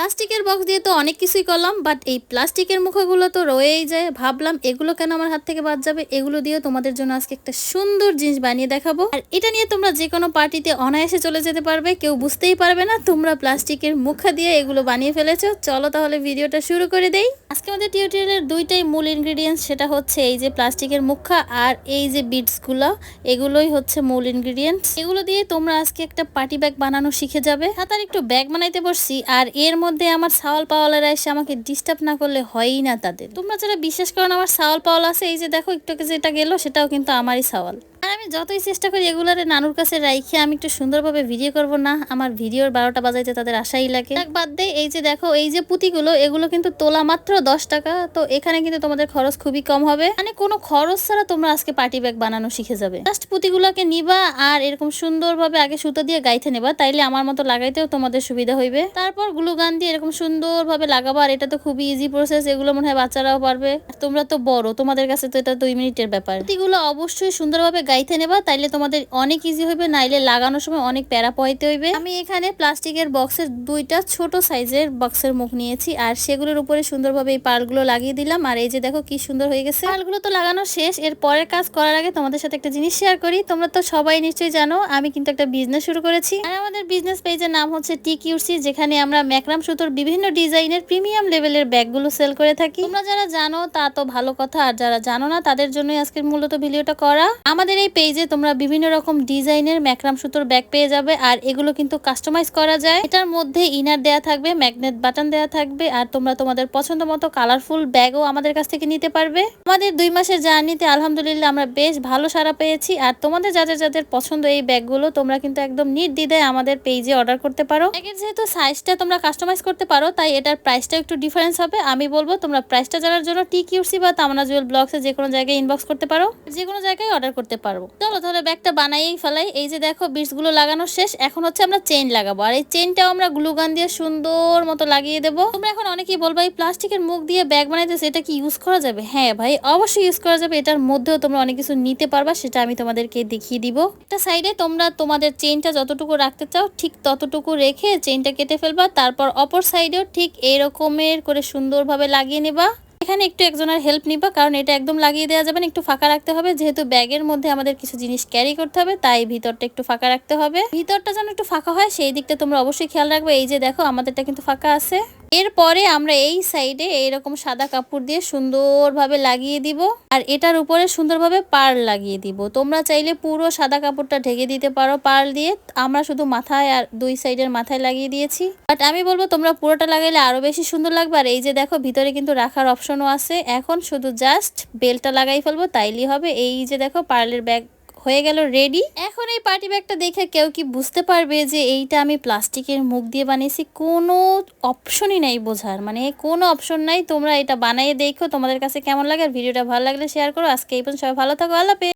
প্লাস্টিকের বক্স দিয়ে তো অনেক কিছুই করলাম বাট এই প্লাস্টিকের মুখগুলো তো রয়েই যায়। ভাবলাম, এগুলো কেন আমার হাত থেকে বাদ যাবে? এগুলো দিয়ে তোমাদের জন্য আজকে একটা সুন্দর জিনিস বানিয়ে দেখাবো। আর এটা নিয়ে তোমরা যে কোনো পার্টিতে অনায়াসে চলে যেতে পারবে, কেউ বুঝতেই পারবে না, তোমরা প্লাস্টিকের মুখা দিয়ে এগুলো বানিয়ে ফেলেছো। চলো তাহলে ভিডিওটা শুরু করে দেই। আজকে আমাদের টিউটোরিয়ালের দুইটাই মূল ইনগ্রিডিয়েন্টস সেটা হচ্ছে এই যে প্লাস্টিকের মুখা আর এই যে বিটসগুলো এগুলোই হচ্ছে মূল ইনগ্রিডিয়েন্টস এগুলো দিয়ে তোমরা আজকে একটা পার্টি ব্যাগ বানানো শিখে যাবে। হাতার একটু ব্যাগ বানাইতে বসছি, আর এর মধ্যে আমার সাওয়াল পাওয়ালারা এসে আমাকে ডিস্টার্ব না করলে হয়ই না তাদের। তোমরা যারা বিশ্বাস করো আমার সাওয়াল পাওয়াল আছে, এই যে দেখো, একটু যেটা গেলো, সেটাও কিন্তু আমারই সাওয়াল। আমি যতই চেষ্টা করি এগুলারে নানুর কাছে রাইখে আমি একটু সুন্দরভাবে ভিডিও করব না। আমার ভিডিওর বারোটা বাজাইতে তাদের আশাই লাগে। এক বাদ দেয় এই যে দেখো, এই যে পুঁতিগুলো, এগুলো কিন্তু তোলা মাত্র দশ টাকা। তো এখানে কিন্তু তোমাদের খরচ খুবই কম হবে। মানে কোনো খরচ ছাড়া তোমরা আজকে পার্টি ব্যাগ বানানো শিখে যাবে। জাস্ট পুঁতিগুলোকে নিবা আর এরকম সুন্দরভাবে আগে সুতো দিয়ে গাইতে নেবা, তাইলে আমার মতো লাগাইতেও তোমাদের সুবিধা হইবে। তারপর গ্লু গান দিয়ে এরকম সুন্দরভাবে লাগাবো, আর এটা তো খুবই ইজি প্রসেস এগুলো মনে হয় বাচ্চারাও পারবে। তোমরা তো বড়, তোমাদের কাছে তো এটা দুই মিনিটের ব্যাপার। পুঁতিগুলো অবশ্যই সুন্দরভাবে গাইতে নেবা, তাইলে তোমাদের অনেক ইজি হইবে, নাইলে লাগানোর সময় অনেক প্যারা পয়তে হইবে। আমি এখানে প্লাস্টিকের বক্সের দুইটা ছোট সাইজের বক্সের মুখ নিয়েছি, আর সেগুলোর উপরে সুন্দরভাবে এই পালগুলো লাগিয়ে দিলাম। আর এই যে দেখো কি সুন্দর হয়ে গেছে। পালগুলো তো লাগানো শেষ, এর পরের কাজ করার আগে তোমাদের সাথে একটা জিনিস শেয়ার করি। তোমরা তো সবাই নিশ্চয়ই জানো, আমি কিন্তু একটা বিজনেস শুরু করেছি। আর আমাদের বিজনেস পেজের নাম হচ্ছে টি কিউসি যেখানে আমরা ম্যাকরাম সুতোর বিভিন্ন ডিজাইনের প্রিমিয়াম লেভেলের ব্যাগগুলো সেল করে থাকি। তোমরা যারা জানো, তা তো ভালো কথা, আর যারা জানো না, তাদের জন্যই আজকের মূলত ভিডিওটা করা। আমাদের এই পেজে তোমরা বিভিন্ন রকম ডিজাইনের ম্যাকরাম সুতোর ব্যাগ পেয়ে যাবে, আর এগুলো কিন্তু কাস্টমাইজ করা যায়। এটার মধ্যে ইনার দেয়া থাকবে, ম্যাগনেট বাটন দেয়া থাকবে, আর তোমরা তোমাদের পছন্দ মতো কালারফুল ব্যাগও আমাদের কাছ থেকে নিতে পারবে। আমাদের দুই মাসের জার্নিতে আলহামদুলিল্লাহ আমরা বেশ ভালো সারা পেয়েছি, আর তোমাদের যাদের যাদের পছন্দ এই ব্যাগগুলো, তোমরা কিন্তু একদম নির্দ্বিধায় আমাদের পেজে অর্ডার করতে পারো। ব্যাগের যেহেতু সাইজটা তোমরা কাস্টমাইজ করতে পারো, তাই এটার প্রাইসটা একটু ডিফারেন্স হবে। আমি বলব, তোমরা প্রাইসটা জানার জন্য টি কিউসি বা তামনা জুয়েল ব্লগসে যে কোনো জায়গায় ইনবক্স করতে পারো যে কোনো জায়গায় অর্ডার করতে পারো। চলো তাহলে ব্যাগটা বানাইয়েই ফেলাই। এই যে দেখো বিটসগুলো লাগানো শেষ। এখন হচ্ছে আমরা চেইন লাগাবো। আর এই চেইনটাও আমরা গ্লু গান দিয়ে সুন্দর মতো লাগিয়ে দেবো। তোমরা এখন অনেকেই বলব এই প্লাস্টিকের মুখ দিয়ে ব্যাগ বানাইতেছে, এটা কি ইউজ করা যাবে? হ্যাঁ ভাই, অবশ্যই ইউজ করা যাবে। এটার মধ্যেও তোমরা অনেক কিছু নিতে পারবা, সেটা আমি তোমাদেরকে দেখিয়ে দিব। একটা সাইডে তোমরা তোমাদের চেইনটা যতটুকু রাখতে চাও, ঠিক ততটুকু রেখে চেইনটা কেটে ফেলবা। তারপর অপর সাইডেও ঠিক এরকমের করে সুন্দরভাবে লাগিয়ে নেবা। এখানে একটু একজনের হেল্প নিবা, কারণ এটা একদম লাগিয়ে দেওয়া যাবে না, একটু ফাঁকা রাখতে হবে। যেহেতু ব্যাগের মধ্যে আমাদের কিছু জিনিস ক্যারি করতে হবে, তাই ভিতরটা একটু ফাঁকা রাখতে হবে। ভিতরটা যেন একটু ফাঁকা হয়, সেই দিকটা তোমরা অবশ্যই খেয়াল রাখবে। এই যে দেখো, আমাদেরটা কিন্তু ফাঁকা আছে। এরপরে আমরা এই সাইডে এইরকম সাদা কাপড় দিয়ে সুন্দরভাবে লাগিয়ে দিব। আর এটার উপরে সুন্দরভাবে পার্ল লাগিয়ে দিব। তোমরা চাইলে পুরো সাদা কাপড়টা ঢেকে দিতে পারো পার্ল দিয়ে। আমরা শুধু মাথায় আর দুই সাইডের মাথায় লাগিয়ে দিয়েছি। বাট আমি বলব তোমরা পুরোটা লাগাইলে আরও বেশি সুন্দর লাগবে। আর এই যে দেখো, ভিতরে কিন্তু রাখার অপশনও আছে। এখন শুধু জাস্ট বেলটা লাগাই ফেলব, তাইলেই হবে। এই যে দেখো, পার্লের ব্যাগ হয়ে গেল রেডি এখন এই পার্টি ব্যাগটা দেখে কেউ কি বুঝতে পারবে যে এইটা আমি প্লাস্টিকের মুখ দিয়ে বানিয়েছি? কোনো অপশনই নাই বোঝার। মানে কোনো অপশন নাই। তোমরা এটা বানিয়ে দেখো। তোমাদের কাছে কেমন লাগে? আর ভিডিওটা ভালো লাগলে শেয়ার করো। আজকে এই পর্যন্ত সবাই ভালো থাকো। আল্লাহ।